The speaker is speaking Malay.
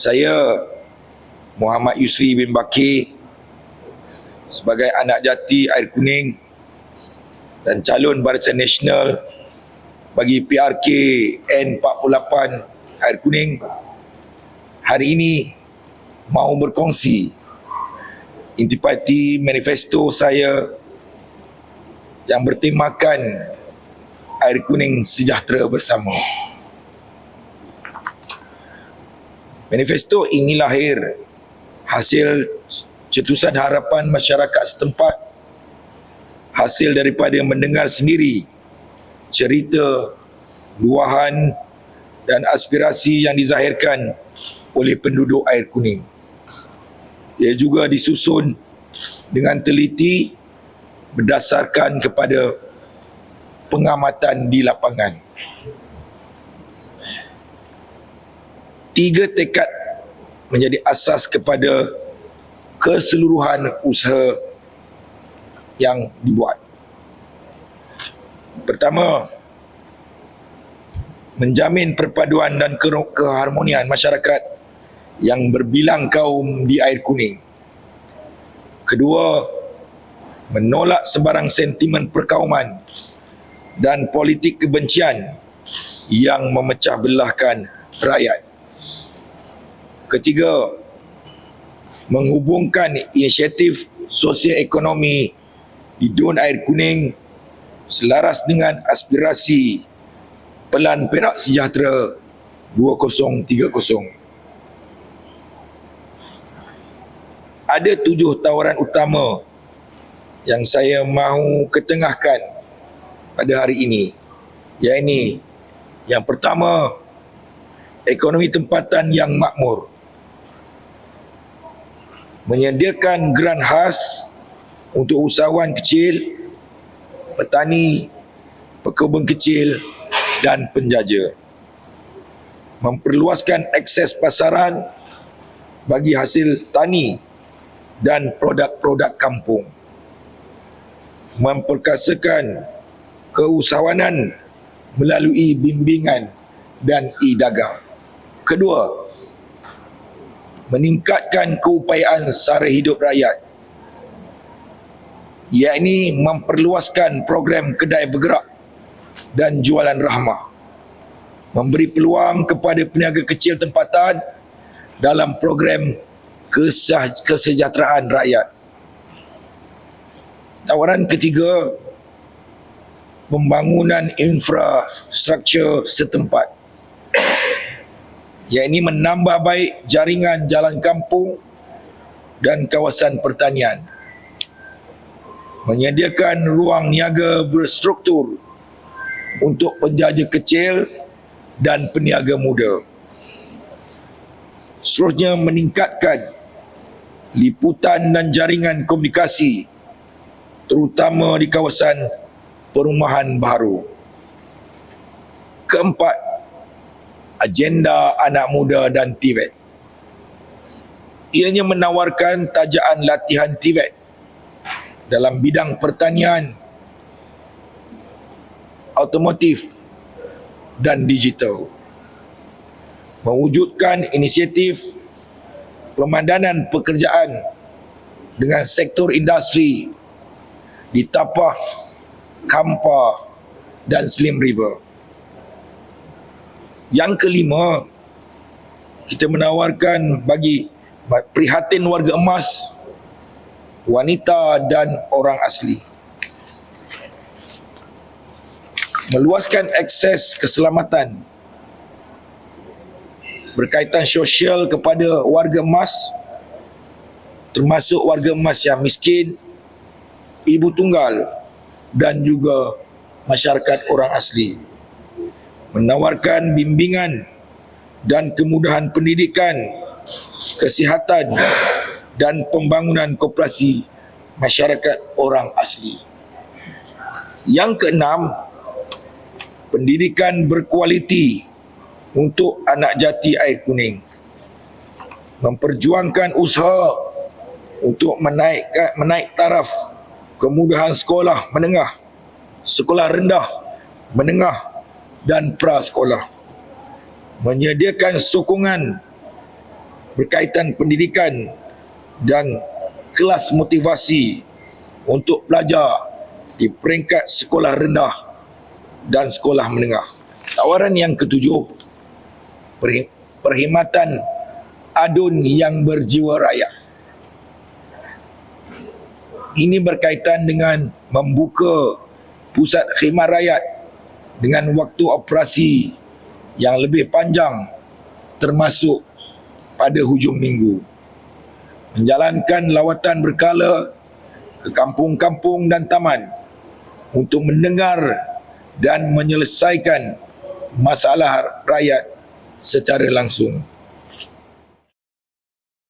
Saya Muhammad Yusri bin Bakir sebagai anak jati Air Kuning dan calon Barisan Nasional bagi PRK N48 Air Kuning hari ini mahu berkongsi intipati manifesto saya yang bertemakan Air Kuning Sejahtera Bersama. Manifesto ini lahir hasil cetusan harapan masyarakat setempat hasil daripada mendengar sendiri cerita, luahan dan aspirasi yang dizahirkan oleh penduduk air kuning. Ia juga disusun dengan teliti berdasarkan kepada pengamatan di lapangan. Tiga tekad menjadi asas kepada keseluruhan usaha yang dibuat. Pertama, menjamin perpaduan dan keharmonian masyarakat yang berbilang kaum di air kuning. Kedua, menolak sebarang sentimen perkauman dan politik kebencian yang memecah belahkan rakyat. Ketiga, menghubungkan inisiatif sosial ekonomi di Dun Air Kuning selaras dengan aspirasi Pelan Perak Sejahtera 2030. ada tujuh tawaran utama yang saya mahu ketengahkan pada hari ini. Yang ini, yang pertama, ekonomi tempatan yang makmur. Menyediakan geran khas untuk usahawan kecil, petani, pekebun kecil dan penjaja. Memperluaskan akses pasaran bagi hasil tani dan produk-produk kampung. Memperkasakan keusahawanan melalui bimbingan dan e-dagang. Kedua, meningkatkan keupayaan sara hidup rakyat yakni memperluaskan program kedai bergerak dan jualan rahmah memberi peluang kepada peniaga kecil tempatan dalam program kesejahteraan rakyat. Tawaran ketiga, pembangunan infrastruktur setempat. Yang ini menambah baik jaringan jalan kampung dan kawasan pertanian. Menyediakan ruang niaga berstruktur untuk penjaja kecil dan peniaga muda. Seterusnya meningkatkan liputan dan jaringan komunikasi terutama di kawasan perumahan baru. Keempat, agenda anak muda dan TVET. Ianya menawarkan tajaan latihan TVET dalam bidang pertanian, automotif dan digital. Mewujudkan inisiatif pemandangan pekerjaan dengan sektor industri di Tapah, Kampa dan Slim River. Yang kelima, kita menawarkan bagi prihatin warga emas, wanita dan orang asli. Meluaskan akses keselamatan berkaitan sosial kepada warga emas termasuk warga emas yang miskin, ibu tunggal dan juga masyarakat orang asli. Menawarkan bimbingan dan kemudahan pendidikan, kesihatan dan pembangunan koperasi masyarakat orang asli. Yang keenam, pendidikan berkualiti untuk anak jati air kuning memperjuangkan usaha untuk menaikkan menaik taraf kemudahan sekolah menengah sekolah rendah menengah dan pra sekolah menyediakan sokongan berkaitan pendidikan dan kelas motivasi untuk pelajar di peringkat sekolah rendah dan sekolah menengah. Tawaran yang ketujuh, perkhidmatan adun yang berjiwa rakyat. Ini berkaitan dengan membuka pusat khidmat rakyat dengan waktu operasi yang lebih panjang termasuk pada hujung minggu. Menjalankan lawatan berkala ke kampung-kampung dan taman untuk mendengar dan menyelesaikan masalah rakyat secara langsung.